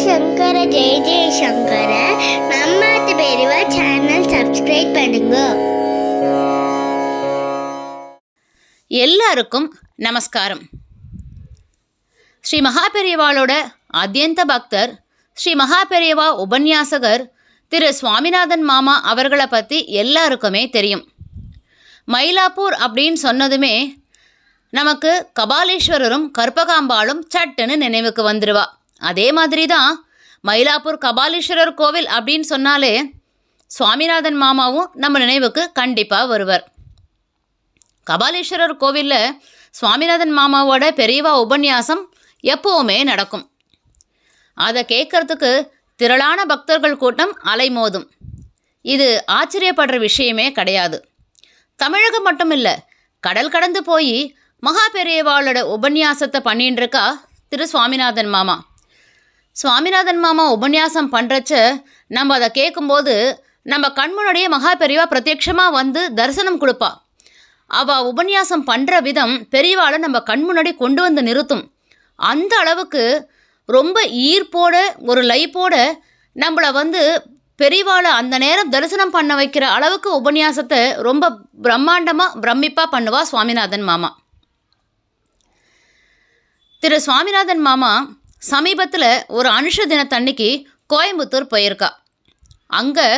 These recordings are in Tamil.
சங்கர ஜெய ஜெய சங்கர நம்ம பெரியவா சேனல் சப்ஸ்கிரைப் பண்ணுங்க எல்லாருக்கும் நமஸ்காரம் ஸ்ரீ மகாபெரியவாளோட அத்தியந்த பக்தர் ஸ்ரீ மகாபெரியவா உபன்யாசகர் திரு சுவாமிநாதன் மாமா அவர்களை பற்றி எல்லாருக்குமே தெரியும் மயிலாப்பூர் அப்படின்னு சொன்னதுமே நமக்கு கபாலீஸ்வரரும் கற்பகாம்பாளும் சட்டுன்னு நினைவுக்கு வந்துடுவா அதே மாதிரி தான் மயிலாப்பூர் கபாலீஸ்வரர் கோவில் அப்படின்னு சொன்னாலே சுவாமிநாதன் மாமாவும் நம்ம நினைவுக்கு கண்டிப்பாக வருவர். கபாலீஸ்வரர் கோவிலில் சுவாமிநாதன் மாமாவோட பெரியவா உபன்யாசம் எப்போவுமே நடக்கும். அதை கேட்கறதுக்கு திரளான பக்தர்கள் கூட்டம் அலைமோதும். இது ஆச்சரியப்படுற விஷயமே கிடையாது. தமிழகம் மட்டும் இல்லை கடல் கடந்து போய் மகா பெரியவாளோட உபன்யாசத்தை பண்ணின்னு இருக்கா திரு சுவாமிநாதன் மாமா. சுவாமிநாதன் மாமா உபன்யாசம் பண்ணுறச்ச நம்ம அதை கேட்கும்போது நம்ம கண் முன்னாடியே மகா பெரியவா பிரத்யட்சமாக வந்து தரிசனம் கொடுப்பா. அவள் உபன்யாசம் பண்ணுற விதம் பெரியவாளை நம்ம கண் முன்னாடி கொண்டு வந்து நிறுத்தும். அந்த அளவுக்கு ரொம்ப ஈர்ப்போட ஒரு லைப்போட நம்மளை வந்து பெரியவாளை அந்த நேரம் தரிசனம் பண்ண வைக்கிற அளவுக்கு உபன்யாசத்தை ரொம்ப பிரம்மாண்டமாக பிரமிப்பாக பண்ணுவா சுவாமிநாதன் மாமா. திரு சுவாமிநாதன் மாமா சமீபத்தில் ஒரு அனுஷ தினத்தன்னைக்கு கோயம்புத்தூர் போயிருக்கா. அங்கே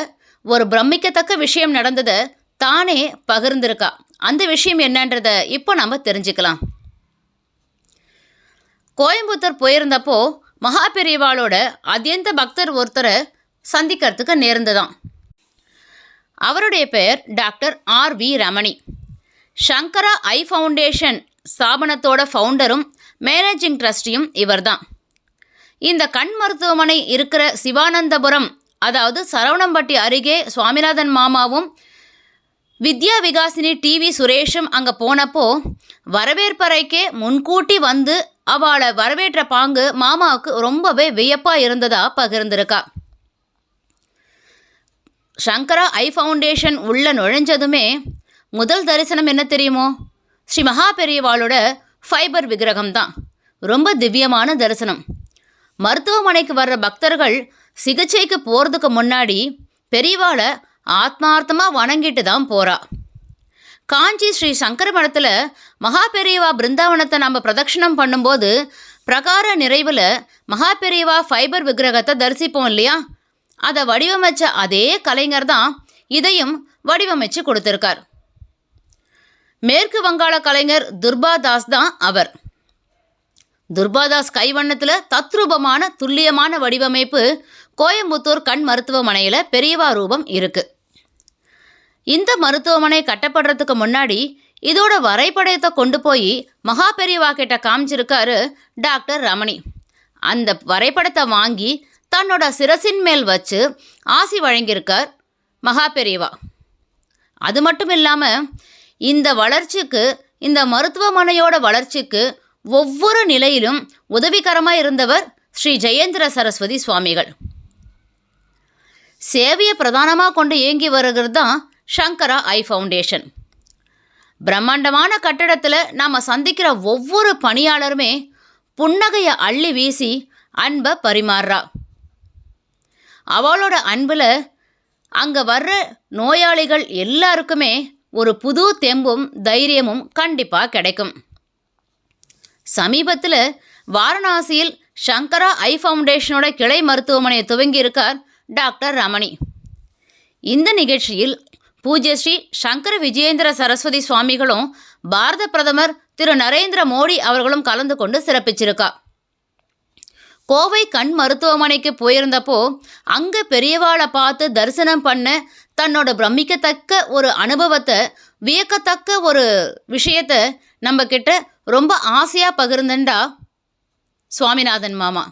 ஒரு பிரமிக்கத்தக்க விஷயம் நடந்ததை தானே பகிர்ந்திருக்கா. அந்த விஷயம் என்னன்றதை இப்போ நம்ம தெரிஞ்சுக்கலாம். கோயம்புத்தூர் போயிருந்தப்போ மகா பெரியவாளோட அத்தியந்த பக்தர் ஒருத்தரை சந்திக்கிறதுக்கு நேர்ந்துதான். அவருடைய பெயர் doctor R V Ramani. Sankara eye foundation ஸ்தாபனத்தோட ஃபவுண்டரும் மேனேஜிங் ட்ரஸ்டியும் இவர்தான். இந்த கண் மருத்துவமனை இருக்கிற சிவானந்தபுரம் அதாவது சரவணம்பட்டி அருகே சுவாமிநாதன் மாமாவும் வித்யா விகாசினி டிவி சுரேஷும் அங்கே போனப்போ வரவேற்பறைக்கே முன்கூட்டி வந்து அவளை வரவேற்ற பாங்கு மாமாவுக்கு ரொம்பவே வியப்பாக இருந்ததா பகிர்ந்திருக்கா. சங்கரா ஐ ஃபவுண்டேஷன் உள்ள நுழைஞ்சதுமே முதல் தரிசனம் என்ன தெரியுமோ? ஸ்ரீ மகா பெரியவாளோட ஃபைபர் விக்கிரகம் தான் ரொம்ப திவ்யமான தரிசனம். மருத்துவமனைக்கு வர்ற பக்தர்கள் சிகிச்சைக்கு போகிறதுக்கு முன்னாடி பெரியவாளை ஆத்மார்த்தமாக வணங்கிட்டு தான் போகிறா காஞ்சி ஸ்ரீ சங்கர மடத்தில் மகா பெரியவா பிருந்தாவனத்தை நம்ம பிரதட்சிணம் பண்ணும்போது பிரகார நிறைவில் மகா பெரியவா ஃபைபர் விக்கிரகத்தை தரிசிப்போம் இல்லையா? அதை வடிவமைச்ச அதே கலைஞர் தான் இதையும் வடிவமைச்சு கொடுத்துருக்கார். மேற்கு வங்காள கலைஞர் துர்பா தாஸ் தான் அவர். துர்பாதாஸ் கைவண்ணத்தில் தத்ரூபமான துல்லியமான வடிவமைப்பு கோயம்புத்தூர் கண் மருத்துவமனையில் பெரியவா ரூபம் இருக்குது இந்த மருத்துவமனை கட்டப்படுறதுக்கு முன்னாடி இதோட வரைபடத்தை கொண்டு போய் மகா பெரியவா கிட்ட காமிச்சிருக்காரு டாக்டர் ரமணி. அந்த வரைபடத்தை வாங்கி தன்னோட சிரசின் மேல் வச்சு ஆசி வழங்கியிருக்கார் மகா பெரியவா. அது மட்டும் இல்லாமல் இந்த வளர்ச்சிக்கு இந்த மருத்துவமனையோட வளர்ச்சிக்கு ஒவ்வொரு நிலையிலும் உதவிகரமாக இருந்தவர் ஸ்ரீ ஜெயேந்திர சரஸ்வதி சுவாமிகள். சேவையை பிரதானமாக கொண்டு இயங்கி வருகிறது தான் சங்கரா ஐ ஃபவுண்டேஷன். பிரம்மாண்டமான கட்டடத்தில் நாம் சந்திக்கிற ஒவ்வொரு பணியாளருமே புன்னகையை அள்ளி வீசி அன்பை பரிமாறுறா அவளோட அன்பில் அங்கே வர்ற நோயாளிகள் எல்லாருக்குமே ஒரு புது தெம்பும் தைரியமும் கண்டிப்பாக கிடைக்கும். சமீபத்தில் வாரணாசியில் சங்கரா ஐ ஃபவுண்டேஷனோட கிளை மருத்துவமனையை துவங்கியிருக்கார் டாக்டர் ரமணி. இந்த நிகழ்ச்சியில் பூஜ்யஸ்ரீ சங்கர விஜயேந்திர சரஸ்வதி சுவாமிகளும் பாரத பிரதமர் திரு நரேந்திர மோடி அவர்களும் கலந்து கொண்டு சிறப்பிச்சிருக்கா. கோவை கண் மருத்துவமனைக்கு போயிருந்தப்போ அங்கே பெரியவாளை பார்த்து தரிசனம் பண்ண தன்னோட பிரமிக்கத்தக்க ஒரு அனுபவத்தை வியக்கத்தக்க ஒரு விஷயத்தை நம்ம கிட்ட ரொம்ப ஆசையாக பகிர்ந்தண்டா சுவாமிநாதன் மாமா.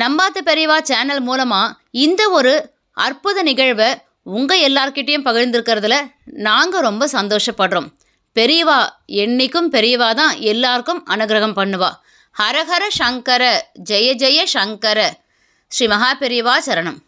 நம்பாத்த பெரியவா சேனல் மூலமாக இந்த ஒரு அற்புத நிகழ்வை உங்கள் எல்லார்கிட்டேயும் பகிர்ந்துருக்கிறதுல நாங்கள் ரொம்ப சந்தோஷப்படுறோம். பெரியவா என்னைக்கும் பெரியவா தான் எல்லாருக்கும் அனுகிரகம் பண்ணுவா. ஹரஹர சங்கர ஜெய ஜெய சங்கர ஸ்ரீ மகா பெரியவா சரணம்.